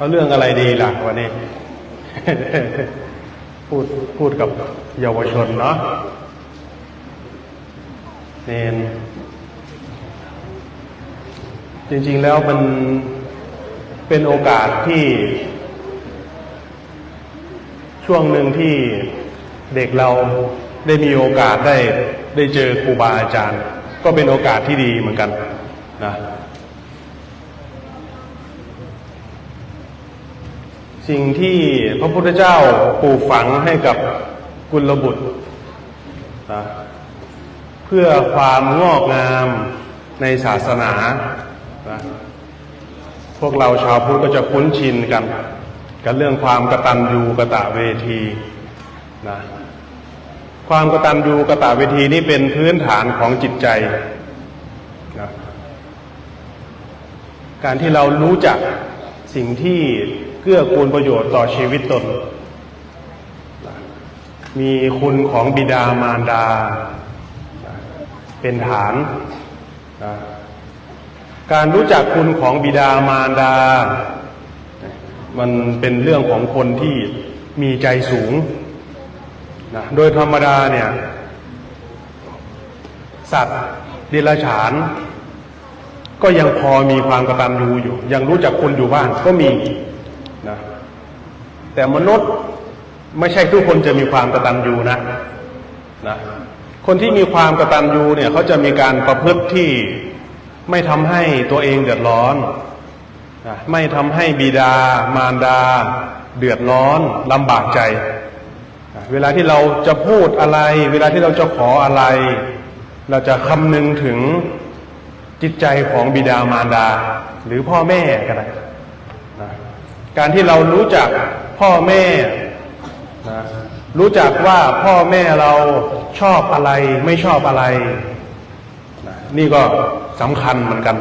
เอาเรื่องอะไรดีล่ะวันนี้ พูดพูดกับเยาวชนเนาะเนนจริง ๆแล้วมันเป็นโอกาสที่ ช่วงหนึ่งที่เด็กเราได้มีโอกาสได้ได้เจอครูบาอาจารย์ ก็เป็นโอกาสที่ดีเหมือนกันนะ สิ่งที่พระพุทธเจ้าปลูกฝังให้กับกุลบุตรนะเพื่อความงอกงามในศาสนานะพวกเราชาวพุทธก็จะคุ้นชินกัน กับเรื่องความกตัญญูกะตะเวทีนะความกตัญญูกะตะเวทีนี่เป็นพื้นฐานของจิตใจนะการที่เรารู้จักสิ่งที่ เกื้อกูลประโยชน์ต่อชีวิตตน มีคุณของบิดามารดา เป็นฐาน การรู้จักคุณของบิดามารดา มันเป็นเรื่องของคนที่มีใจสูงนะโดยธรรมดาเนี่ย สัตว์เดรัจฉาน ก็ยังพอมีความกระตัญญูอยู่ ยังรู้จักคุณอยู่บ้างก็มี แต่มนุษย์ไม่ใช่ทุกคนจะมีความกระตัญญูนะนะ คนที่มีความกระตัญญูเนี่ยเขาจะมีการประพฤติที่ไม่ทำให้ตัวเองเดือดร้อนนะไม่ทำให้บิดามารดา เดือดร้อนลำบากใจนะเวลาที่เราจะพูดอะไร เวลาที่เราจะขออะไร เราจะคำนึงถึงจิตใจของบิดามารดา หรือพ่อแม่ก็ได้นะการที่เรารู้จัก พ่อแม่นะรู้จักว่าพ่อแม่เราชอบอะไรไม่ชอบอะไรนะนี่ก็สำคัญเหมือนกัน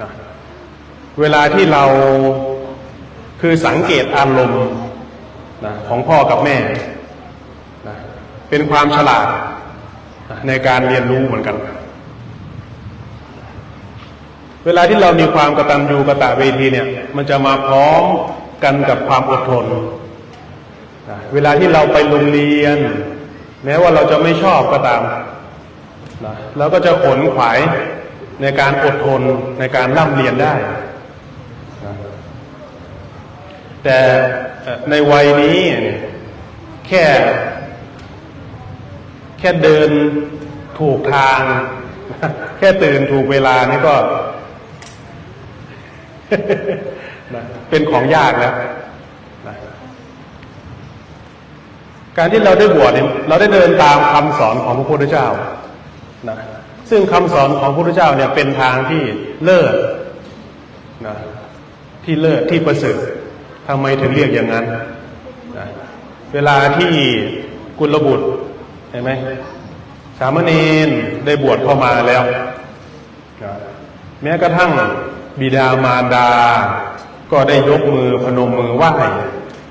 นะเวลาที่เราคือสังเกตอารมณ์นะของพ่อกับแม่นะเป็นความฉลาดนะในการเรียนรู้เหมือนกัน เวลาที่เรามีความกตัญญูกะตะเวทีเนี่ย มันจะมาพร้อม กันกับความอดทน เวลาที่เราไปโรงเรียน แม้ว่าเราจะไม่ชอบก็ตามเราก็จะขนขวายในการอดทนในการร่ำเรียนได้ แต่ในวัยนี้แค่ แค่เดินถูกทาง แค่ตื่นถูกเวลานี่ก็ นะเป็นของยากแล้วนะการที่เราได้บวชเนี่ยเราได้เดินตามคำสอนของพระพุทธเจ้านะซึ่งคำสอนของพระพุทธเจ้าเนี่ยเป็นทางที่เลิศนะที่เลิศที่ประเสริฐทำไมถึงเรียกอย่างนั้นนะเวลาที่กุลบุตรเห็นไหมสามเณรได้บวชเข้ามาแล้วนะแม้กระทั่งบิดามารดา ก็ได้ยกมือพนมมือไหว้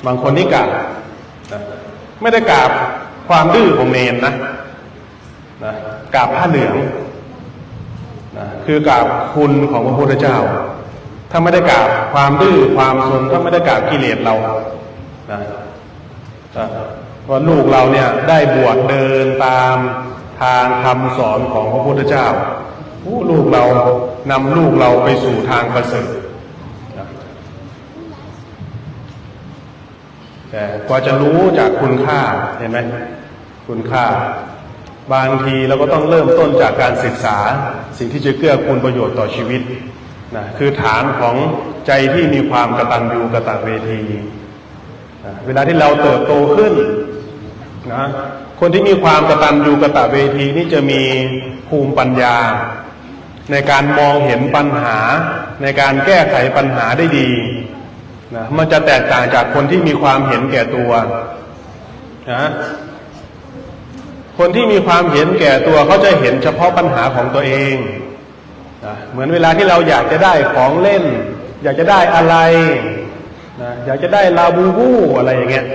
บางคนนี่กราบไม่ได้กราบความดื้อของเนนนะนะกราบผ้าเหลืองนะคือกราบคุณของพระพุทธเจ้า ถ้าไม่ได้กราบความดื้อความซนถ้าไม่ได้กราบกิเลสเรานะนะว่าลูกเราเนี่ยได้บวชเดินตามทางคำสอนของพระพุทธเจ้าผู้ลูกเรานำลูกเราไปสู่ทางประเสริฐนะ แต่กว่าจะรู้จากคุณค่าเห็นไหมคุณค่า บางทีเราก็ต้องเริ่มต้นจากการศึกษา สิ่งที่จะเกื้อกูลประโยชน์ต่อชีวิตนะคือฐานของใจที่มีความกระตัญญูกระตเวทีนะเวลาที่เราเติบโตขึ้นนะคนที่มีความกระตัญญูกระตเวทีนี่จะมีภูมิปัญญา ในการมองเห็นปัญหา ในการแก้ไขปัญหาได้ดี นะมันจะแตกต่างจากคนที่มีความเห็นแก่ตัวนะคนที่มีความเห็นแก่ตัวเขาจะเห็นเฉพาะปัญหาของตัวเองนะเหมือนเวลาที่เราอยากจะได้ของเล่น อยากจะได้อะไรนะอยากจะได้ลาบูบูอะไรอย่างเงี้ย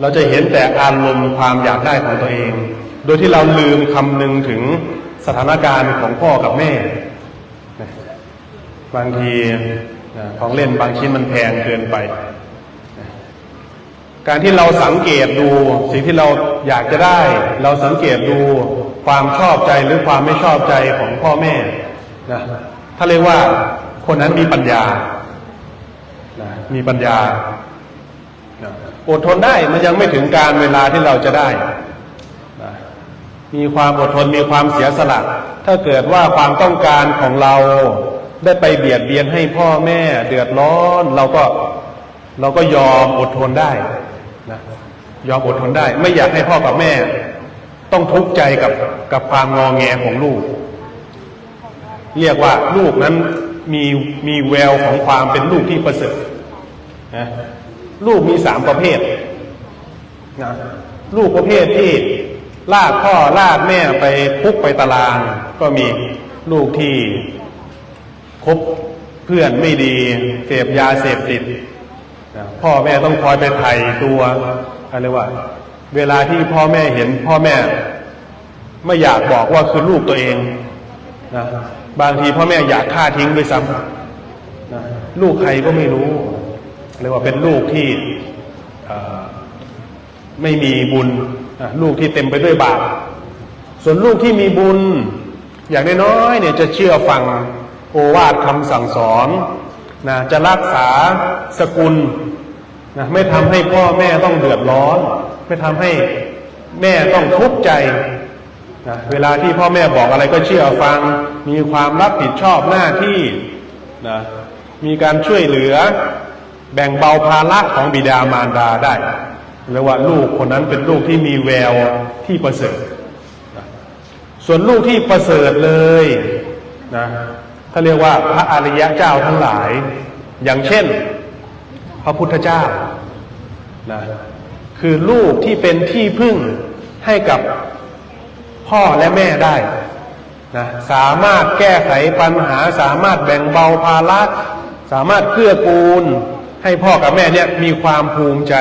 เราจะเห็นแต่อารมณ์ความอยากได้ของตัวเอง โดยที่เราลืมคำนึงถึงสถานการณ์ของพ่อกับแม่ บางที ของเล่นบางชิ้นมันแพงเกินไป การที่เราสังเกตดูสิ่งที่เราอยากจะได้ เราสังเกตดูความชอบใจหรือความไม่ชอบใจของพ่อแม่นะถ้าเรียกว่าคนนั้นมีปัญญานะมีปัญญาอดทนได้มันยังไม่ถึงการเวลาที่เราจะได้ มีความอดทนมีความเสียสละ ถ้าเกิดว่าความต้องการของเรา ได้ไปเบียดเบียนให้พ่อแม่เดือดร้อน เราก็เราก็ยอมอดทนได้นะยอมอดทนได้ ไม่อยากให้พ่อกับแม่ ต้องทุกข์ใจกับกับความงองแงของลูก เรียกว่าลูกนั้นมีมีแววของความเป็นลูกที่ประเสริฐนะลูกมีสามประเภทนะลูกประเภทที่ลากพ่อลากแม่ไปคุกไปตาราง ก็มีลูกที่ คบเพื่อนไม่ดี เสพยาเสพติดพ่อแม่ต้องคอยไปไถ่ตัวอะไรว่า เวลาที่พ่อแม่เห็นพ่อแม่ ไม่อยากบอกว่าคือลูกตัวเองนะบางทีพ่อแม่อยากฆ่าทิ้งด้วยซ้ำนะลูกใครก็ไม่รู้เรียกว่าเป็นลูกที่ไม่มีบุญลูกที่เต็มไปด้วยบาปส่วนลูกที่มีบุญ อย่างน้อยๆเนี่ยจะเชื่อฟัง โอวาทคำสั่งสอนนะจะรักษาสกุลนะไม่ทำให้พ่อแม่ต้องเดือดร้อน ไม่ทำให้แม่ต้องทุกข์ใจนะเวลาที่พ่อแม่บอกอะไรก็เชื่อฟัง มีความรับผิดชอบหน้าที่นะมีการช่วยเหลือ แบ่งเบาภาระของบิดามารดาได้เรียกว่าลูกคนนั้นเป็นลูกที่มีแววที่ประเสริฐ ส่วนลูกที่ประเสริฐเลยนะ ถ้าเรียกว่าพระอริยะเจ้าทั้งหลาย อย่างเช่น พระพุทธเจ้านะคือลูกที่เป็นที่พึ่งให้กับพ่อและแม่ได้นะสามารถแก้ไขปัญหาสามารถแบ่งเบาภาระสามารถเกื้อกูล ให้พ่อกับแม่เนี่ยมีความภูมิใจ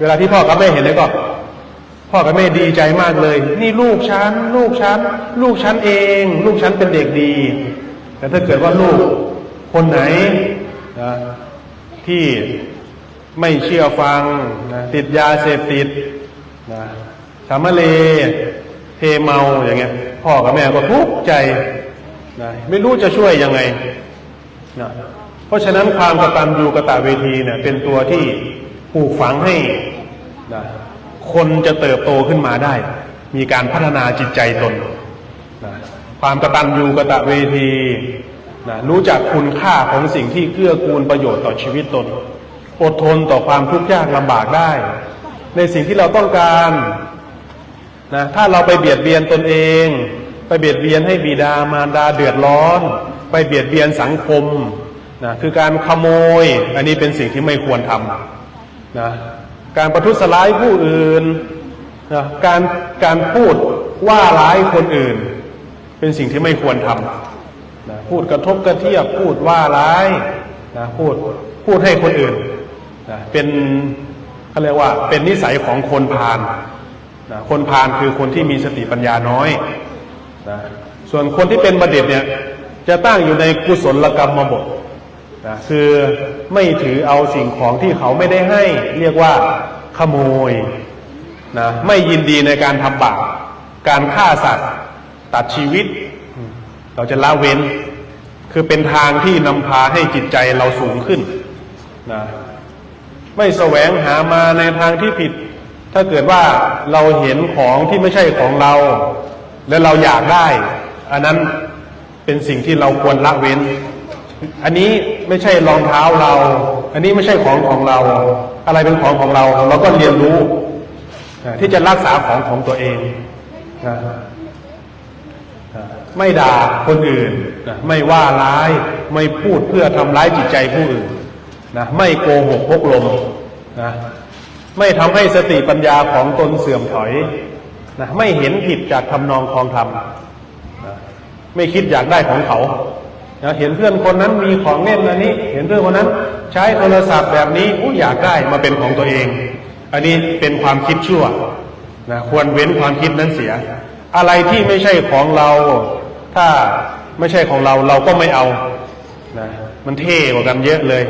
เวลาที่พ่อกับแม่เห็นแล้วก็ พ่อกับแม่ดีใจมากเลย นี่ลูกฉัน ลูกฉัน ลูกฉันเอง ลูกฉันเป็นเด็กดี แต่ถ้าเกิดว่าลูกคนไหนนะที่ไม่เชื่อฟังนะติดยาเสพติดนะสามะเลเทเมาอย่างเงี้ย พ่อกับแม่ก็ทุกข์ใจนะไม่รู้จะช่วยยังไงนะเพราะฉะนั้นความกตัญญูกตเวทีเนี่ยเป็นตัวที่ปลูกฝังให้นะคนจะเติบโตขึ้นมาได้ มีการพัฒนาจิตใจตน ความกตัญญูกะตะเวทีนะรู้จักคุณค่าของสิ่งที่เกื้อกูลประโยชน์ต่อชีวิตตน อดทนต่อความทุกข์ยากลำบากได้ ในสิ่งที่เราต้องการนะถ้าเราไปเบียดเบียนตนเอง ไปเบียดเบียนให้บิดามารดาเดือดร้อน ไปเบียดเบียนสังคมนะคือการขโมย อันนี้เป็นสิ่งที่ไม่ควรทำนะการประทุษร้ายผู้อื่นนะการการพูดว่าร้ายคนอื่น เป็นสิ่งที่ไม่ควรทำนะพูดกระทบกระเทียบพูดว่าร้ายนะพูดพูดให้คนอื่นนะเป็นเขาเรียกว่าเป็นนิสัยของคนพาลนะคนพาลคือคนที่มีสติปัญญาน้อยนะส่วนคนที่เป็นบัณฑิตเนี่ยจะตั้งอยู่ในกุศลกรรมบทนะคือไม่ถือเอาสิ่งของที่เขาไม่ได้ให้เรียกว่าขโมยนะไม่ยินดีในการทำบาปการฆ่าสัตว์ ตัดชีวิต เราจะละเว้น คือเป็นทางที่นำพาให้จิตใจเราสูงขึ้นนะไม่แสวงหามาในทางที่ผิด ถ้าเกิดว่าเราเห็นของที่ไม่ใช่ของเรา และเราอยากได้ อันนั้นเป็นสิ่งที่เราควรละเว้น อันนี้ไม่ใช่รองเท้าเรา อันนี้ไม่ใช่ของของเรา อะไรเป็นของของเรา เราก็เรียนรู้ที่จะรักษาของของตัวเองนะ ไม่ด่าคนอื่นนะไม่ว่าร้าย ไม่พูดเพื่อทำร้ายจิตใจผู้อื่นนะไม่โกหกพกลมนะไม่ทำให้สติปัญญาของตนเสื่อมถอยนะไม่เห็นผิดจากทำนองคลองธรรมนะไม่คิดอยากได้ของเขานะเห็นเพื่อนคนนั้นมีของเล่นอันนี้ เห็นเพื่อนคนนั้น ใช้โทรศัพท์แบบนี้อู้อยากได้มาเป็นของตัวเอง อันนี้เป็นความคิดชั่วนะควรเว้นความคิดนั้นเสีย อะไรที่ไม่ใช่ของเรา ถ้าไม่ใช่ของเราเราก็ไม่เอานะมันเท่กว่ากันเยอะเลย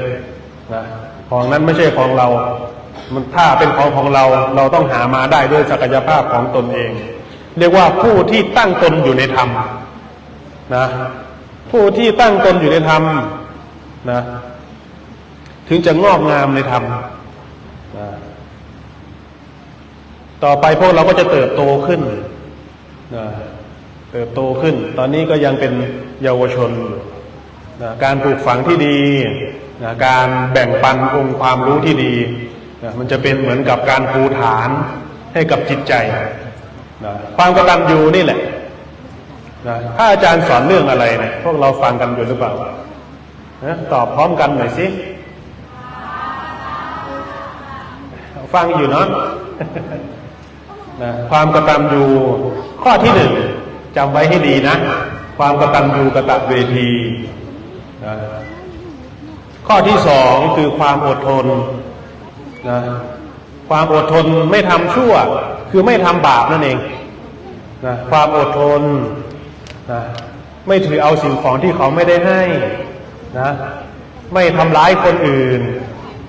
นะของนั้นไม่ใช่ของเรา มันถ้าเป็นของของเราเราต้องหามาได้ด้วยศักยภาพของตนเอง เรียกว่าผู้ที่ตั้งตนอยู่ในธรรมนะผู้ที่ตั้งตนอยู่ในธรรมนะถึงจะงอกงามในธรรมนะต่อไปพวกเราก็จะเติบโตขึ้นนะ เติบโตขึ้น ตอนนี้ก็ยังเป็นเยาวชนนะการปลูกฝังที่ดีนะการแบ่งปันองค์ความรู้ที่ดีนะมันจะเป็นเหมือนกับการปูฐานให้กับจิตใจนะความกตัญญูนี่แหละนะถ้าอาจารย์สอนเรื่องอะไรเนะพวกเราฟังกันอยู่หรือเปล่านะตอบพร้อมกันหน่อยสิฟังอยู่เนาะนะความกตัญญูข้อที่หนึ่ง จำไว้ให้ดีนะ ความกระตัญญูกระตเวทีนะข้อที่สองคือความอดทนนะความอดทนไม่ทำชั่ว คือไม่ทำบาปนั่นเองนะความอดทนนะไม่ถือเอาสิ่งของที่เขาไม่ได้ให้นะ ไม่ทำร้ายคนอื่น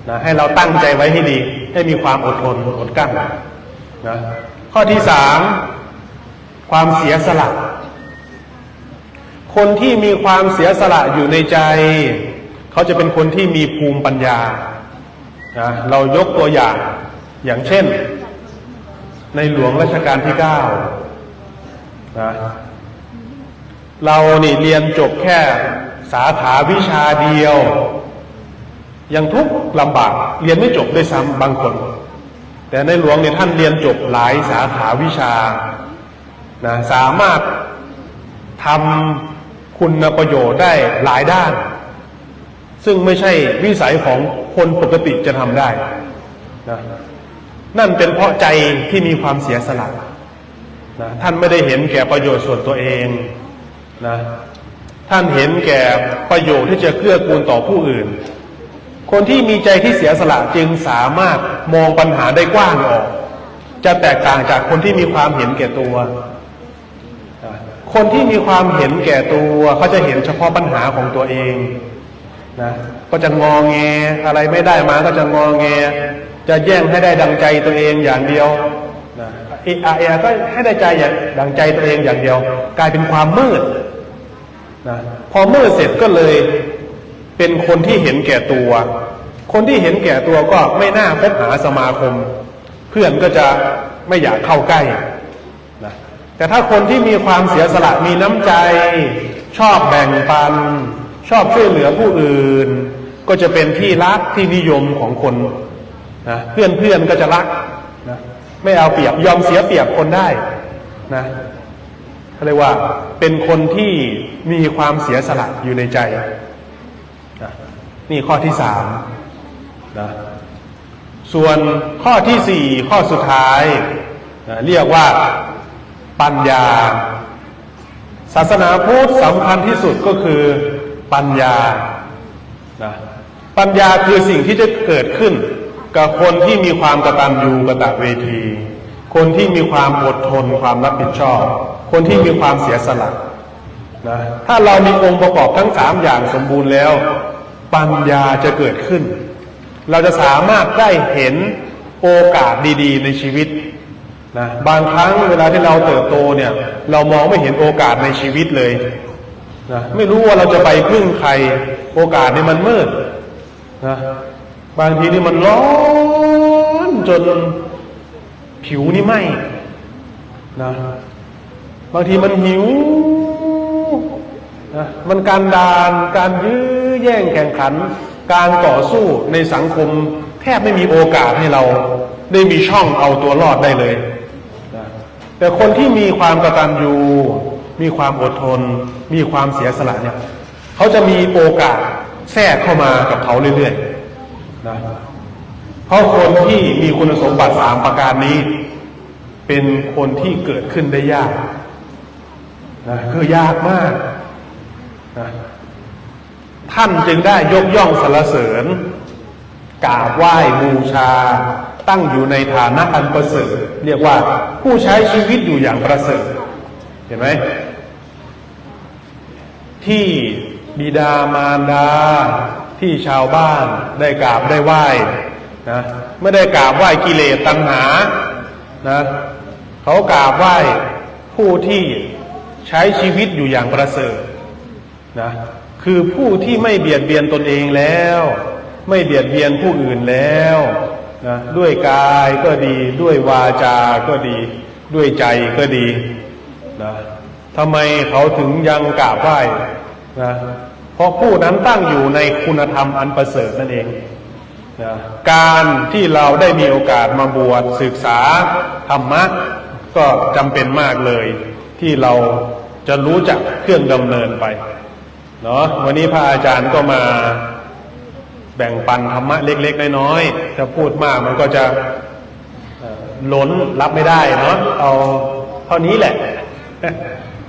นะให้เราตั้งใจไว้ให้ดี ให้มีความอดทนอดกลั้นนะข้อที่สาม ความเสียสละ คนที่มีความเสียสละอยู่ในใจ เขาจะเป็นคนที่มีภูมิปัญญานะเรายกตัวอย่างอย่างเช่น ในหลวงรัชกาลที่เก้านะเรานี่เรียนจบแค่สาขาวิชาเดียว ยังทุกข์ลำบากเรียนไม่จบด้วยซ้ำบางคน แต่ในหลวงเนี่ยท่านเรียนจบหลายสาขาวิชา นะสามารถทำคุณประโยชน์ได้หลายด้าน ซึ่งไม่ใช่วิสัยของคนปกติจะทำได้นะนั่นเป็นเพราะใจที่มีความเสียสละนะท่านไม่ได้เห็นแก่ประโยชน์ส่วนตัวเองนะท่านเห็นแก่ประโยชน์ที่จะเกื้อกูลต่อผู้อื่น คนที่มีใจที่เสียสละจึงสามารถมองปัญหาได้กว้างออก จะแตกต่างจากคนที่มีความเห็นแก่ตัว คนที่มีความเห็นแก่ตัวเขาจะเห็นเฉพาะปัญหาของตัวเองนะก็จะงอแงอะไรไม่ได้มาก็จะงอแง จะแย่งให้ได้ดังใจตัวเองอย่างเดียวนะเอไอก็ให้ได้ใจอย่างดังใจตัวเองอย่างเดียว กลายเป็นความมืดนะพอมืดเสร็จก็เลยเป็นคนที่เห็นแก่ตัว คนที่เห็นแก่ตัวก็ไม่น่าคบหาสมาคม เพื่อนก็จะไม่อยากเข้าใกล้ แต่ถ้าคนที่มีความเสียสละมีน้ำใจ ชอบแบ่งปัน ชอบช่วยเหลือผู้อื่น ก็จะเป็นที่รักที่นิยมของคนนะเพื่อนเพื่อนก็จะรักนะไม่เอาเปรียบยอมเสียเปรียบคนได้นะเขาเรียกว่าเป็นคนที่มีความเสียสละอยู่ในใจนะนี่ข้อที่สามนะส่วนข้อที่สี่ข้อสุดท้ายนะเรียกว่า ปัญญา ศาสนาพุทธสำคัญที่สุดก็คือปัญญานะปัญญาคือสิ่งที่จะเกิดขึ้น กับคนที่มีความกระตัญญูกระตะเวที คนที่มีความอดทนความรับผิดชอบ คนที่มีความเสียสละนะถ้าเรามีองค์ประกอบทั้งสามอย่างสมบูรณ์แล้ว ปัญญาจะเกิดขึ้น เราจะสามารถได้เห็นโอกาสดี ๆ ในชีวิต นะบางครั้งเวลาที่เราเติบโตเนี่ย เรามองไม่เห็นโอกาสในชีวิตเลยนะไม่รู้ว่าเราจะไปพึ่งใคร โอกาสนี่มันมืดนะบางทีนี่มันร้อนจนผิวนี่ไหมนะบางทีมันหิวนะมันการดานการยื้อแย่งแข่งขัน การต่อสู้ในสังคม แทบไม่มีโอกาสให้เราได้มีช่องเอาตัวรอดได้เลยนะ แต่คนที่มีความกตัญญูมีความอดทน มีความเสียสละเนี่ยเขาจะมีโอกาสแทรกเข้ามากับเขาเรื่อยๆนะเพราะคนที่มีคุณสมบัติสามประการนี้ เป็นคนที่เกิดขึ้นได้ยากนะคือยากมากนะท่านจึงได้ยกย่องสรรเสริญกราบไหว้บูชา ตั้งอยู่ในฐานะอันประเสริฐเรียกว่าผู้ใช้ชีวิตอยู่อย่างประเสริฐเห็นไหมที่บิดามารดาที่ชาวบ้านได้กราบได้ไหว้นะไม่ได้กราบไหว้กิเลสตัณหานะเขากราบไหว้ผู้ที่ใช้ชีวิตอยู่อย่างประเสริฐนะคือผู้ที่ไม่เบียดเบียนตนเองแล้ว ไม่เบียดเบียนผู้อื่นแล้ว นะด้วยกายก็ดี ด้วยวาจาก็ดี ด้วยใจก็ดีนะทำไมเขาถึงยังกราบไหว้นะเพราะผู้นั้นตั้งอยู่ในคุณธรรมอันประเสริฐนั่นเองนะการที่เราได้มีโอกาสมาบวชศึกษาธรรมะก็จำเป็นมากเลยที่เราจะรู้จักเครื่องดำเนินไปเนาะวันนี้พระอาจารย์ก็มา แบ่งปันธรรมะเล็ก ๆ น้อยๆถ้าพูดมากมันก็จะล้นรับไม่ได้เนาะเอาเท่านี้แหละ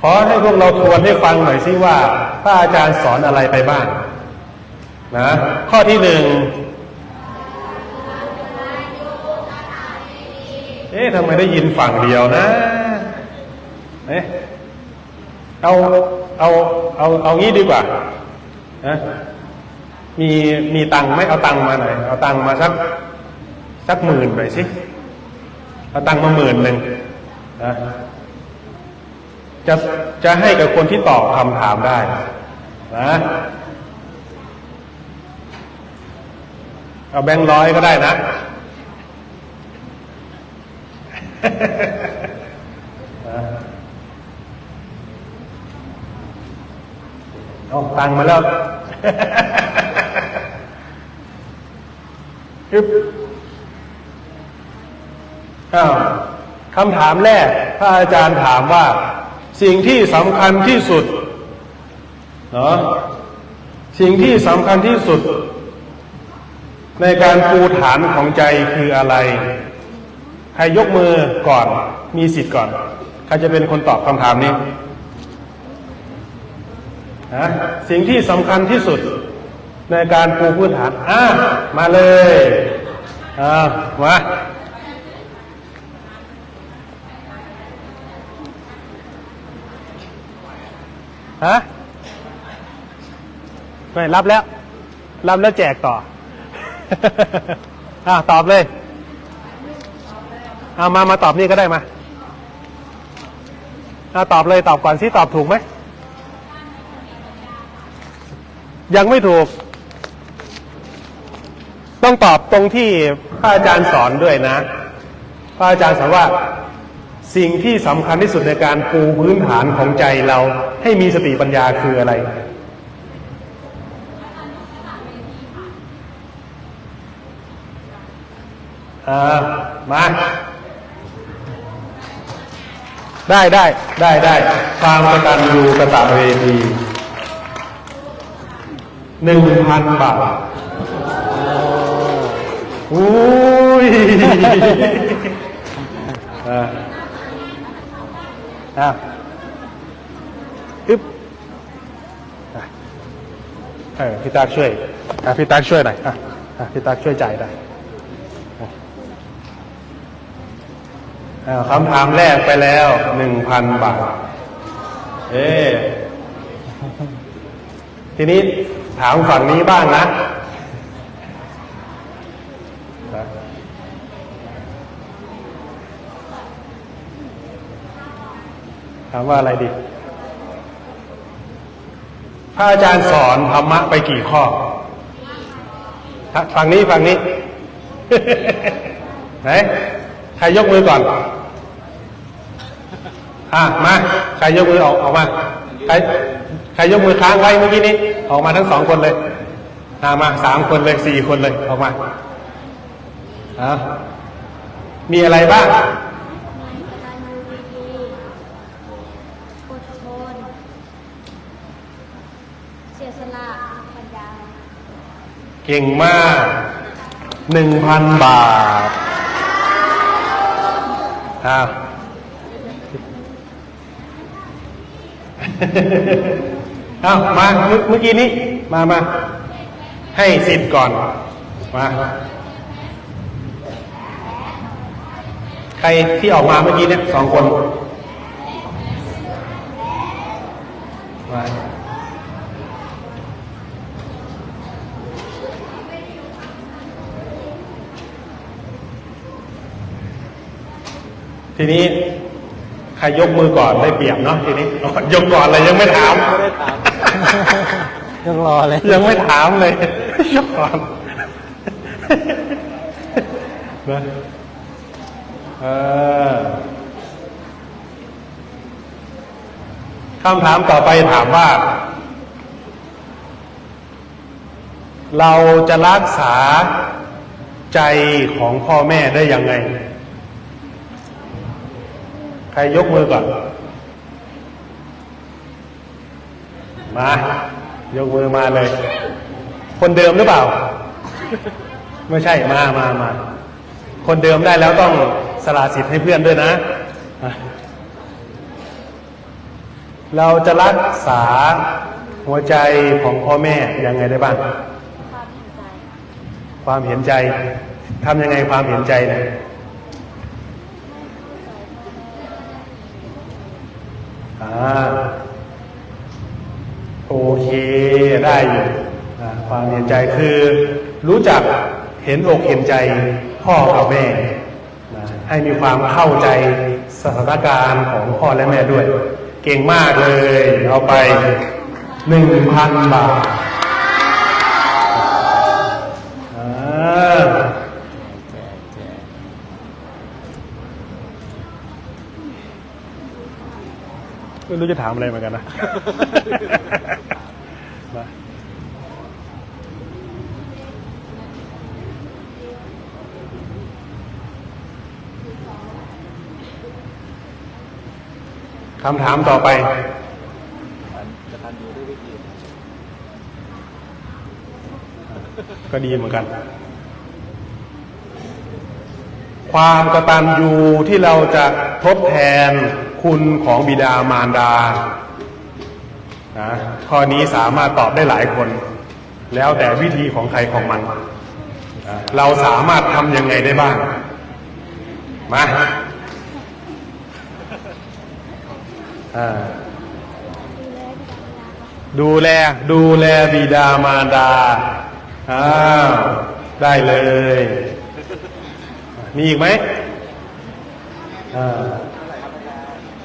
ขอให้พวกเราทวนให้ฟังหน่อยสิว่าพระอาจารย์สอนอะไรไปบ้างนะข้อที่หนึ่งเอ๊ะทำไมได้ยินฝั่งเดียวนะเอ๊ะเอาเอาเอาเอางี้ดีกว่านะ มีมีตังค์ไหมเอาตังค์มาหน่อยเอาตังค์มาสักสักหมื่นหน่อยสิเอาตังค์มาหมื่นหนึ่งนะจะจะให้กับคนที่ตอบคำถามได้นะเอาแบงค์ร้อยก็ได้นะ เอาตังค์มาแล้ว ฮึบอ้าวคำถามแรก พระอาจารย์ถามว่า สิ่งที่สำคัญที่สุดเนาะสิ่งที่สำคัญที่สุด ในการปูฐานของใจคืออะไร ใครยกมือก่อน มีสิทธิ์ก่อน ใครจะเป็นคนตอบคำถามนี้ นะสิ่งที่สำคัญที่สุดในการปูพื้นฐานอะมาเลยอ่ามาฮะไม่รับแล้ว รับแล้วแจกต่อ อ่าตอบเลยเอามามาตอบนี่ก็ได้มาเอาตอบเลยตอบก่อนสิตอบถูกไหม ยังไม่ถูก ต้องตอบตรงที่พระอาจารย์สอนด้วยนะ พระอาจารย์สอนว่าสิ่งที่สำคัญที่สุดในการปูพื้นฐานของใจเราให้มีสติปัญญาคืออะไรอ่ามา ได้ได้ได้ได้ความกตัญญูกตเวที หนึ่งพันบาทอุ้ยอ่าอ่าอึ๊บเออพี่ตาช่วยอะพี่ตาช่วยหน่อยอะอะพี่ตาช่วยจ่ายได้อ่าคำถามแรกไปแล้วหนึ่งพันบาท เอ๊ะทีนี้ ถามฝั่งนี้บ้างนะ ถามว่าอะไรดีพระอาจารย์สอนธรรมะไปกี่ข้อฝั่งนี้ฝั่งนี้ไหนใครยกมือก่อน อะมา ใครยกมือออกออกมา ใคร รยกมือค้างไว้เมื่อกี้นี้ ออกมาทั้งสองคนเลยอ่ามาสามคนเลยสี่คนเลยออกมาอะมีอะไรบ้างเก่งมากหนึ่งพันบาทอ่า เอามาเมื่อกี้นี้ มามาให้สิบก่อน มาใครที่ออกมาเมื่อกี้เนี่ยสองคนมาทีนี้ ใครยกมือก่อนได้เปรียบเนาะทีนี้ ยกก่อนเลยยังไม่ถาม ยังรอเลย ยังไม่ถามเลยยกก่อนนะเออคำถามต่อไปถามว่า เราจะรักษาใจของพ่อแม่ได้ยังไง ใครยกมือก่อน มา ยกมือมาเลย คนเดิมหรือเปล่า ไม่ใช่มามามา คนเดิมได้แล้วต้องสละสิทธิ์ให้เพื่อนด้วยนะ เราจะรักษาหัวใจของพ่อแม่ยังไงได้บ้าง ความเห็นใจ ความเห็นใจทำยังไงความเห็นใจเนี่ยอ่า โอเคได้อยู่ความเห็นใจคือรู้จักเห็นอกเห็นใจพ่อกับแม่ ให้มีความเข้าใจสถานการณ์ของพ่อและแม่ด้วย เก่งมากเลย เอาไปหนึ่งพันบาท ไม่รู้จะถามอะไรเหมือนกันนะมาคำถามต่อไปจะทันอยู่ด้วยวิธีก็ดีเหมือนกัน ความกตัญญูที่เราจะทดแทน คุณของบิดามารดานะข้อนี้สามารถตอบได้หลายคน แล้วแต่วิธีของใครของมัน เราสามารถทำยังไงได้บ้าง มาดูแลดูแลบิดามารดาอ้าวได้เลย มีอีกไหม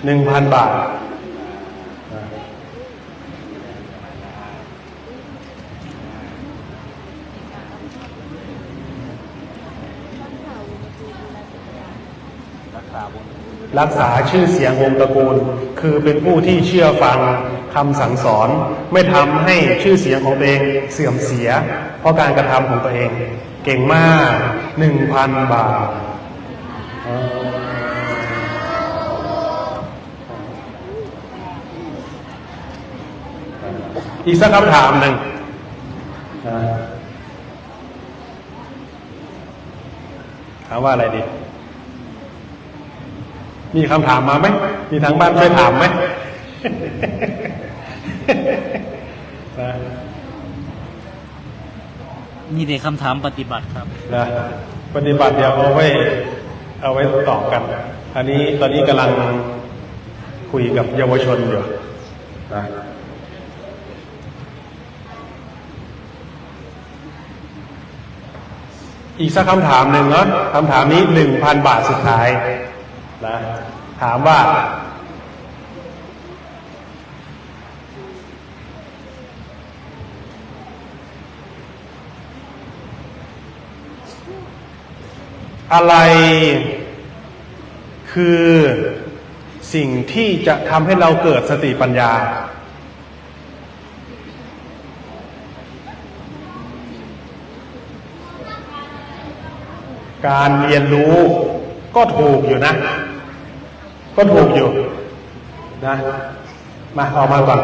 หนึ่งพันบาท รักษาชื่อเสียงวงตระกูล คือเป็นผู้ที่เชื่อฟังคำสั่งสอนไม่ทำให้ชื่อเสียงของตัวเองเสื่อมเสีย เพราะการกระทำของตัวเอง เก่งมากหนึ่งพันบาท อีกสักคำถามหนึ่งนะถามว่าอะไรดี มีคำถามมาไหม มีทางบ้านช่วยถามไหมนะนี่เด็กคำถามปฏิบัติครับนะปฏิบัติเดี๋ยวเอาไว้ เอาไว้ตอบกัน อันนี้ตอนนี้กำลังคุยกับเยาวชนอยู่นะ อีกสักคำถามหนึ่งเนาะคำถามนี้หนึ่งพันบาทสุดท้ายนะถามว่า อะไรคือสิ่งที่จะทำให้เราเกิดสติปัญญา การเรียนรู้ก็ถูกอยู่นะ ก็ถูกอยู่นะ มาออกมาก่อน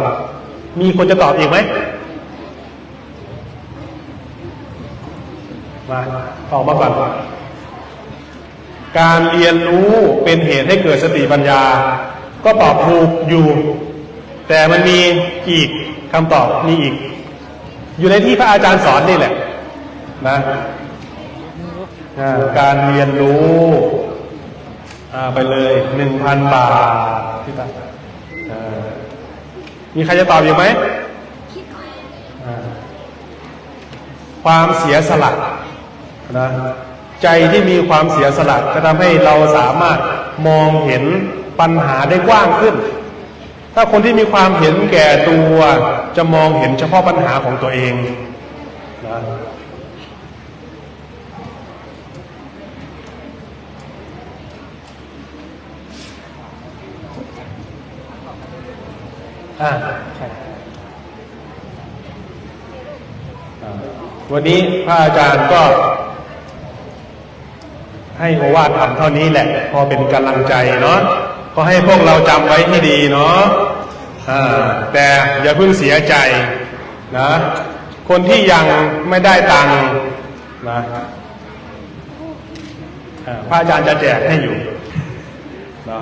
มีคนจะตอบอีกไหมมาออกมาก่อนการเรียนรู้เป็นเหตุให้เกิดสติปัญญา ก็ตอบถูกอยู่ แต่มันมีอีกคำตอบมีอีก อยู่ในที่พระอาจารย์สอนนี่แหละ นะ อ่าการเรียนรู้ไปเลยหนึ่งพันบาทพี่ตามีใครจะตอบอยู่ไหม ความเสียสละนะใจที่มีความเสียสละจะทำให้เราสามารถมองเห็นปัญหาได้กว้างขึ้น ถ้าคนที่มีความเห็นแก่ตัวจะมองเห็นเฉพาะปัญหาของตัวเองนะ อ่าใช่อ่าวันนี้พระอาจารย์ก็ ให้โอวาททำเท่านี้แหละ พอเป็นกำลังใจเนาะก็ให้พวกเราจำไว้ให้ดีเนาะอ่าแต่อย่าเพิ่งเสียใจนะคนที่ยังไม่ได้ตังค์นะอ่าพระอาจารย์จะแจกให้อยู่นะ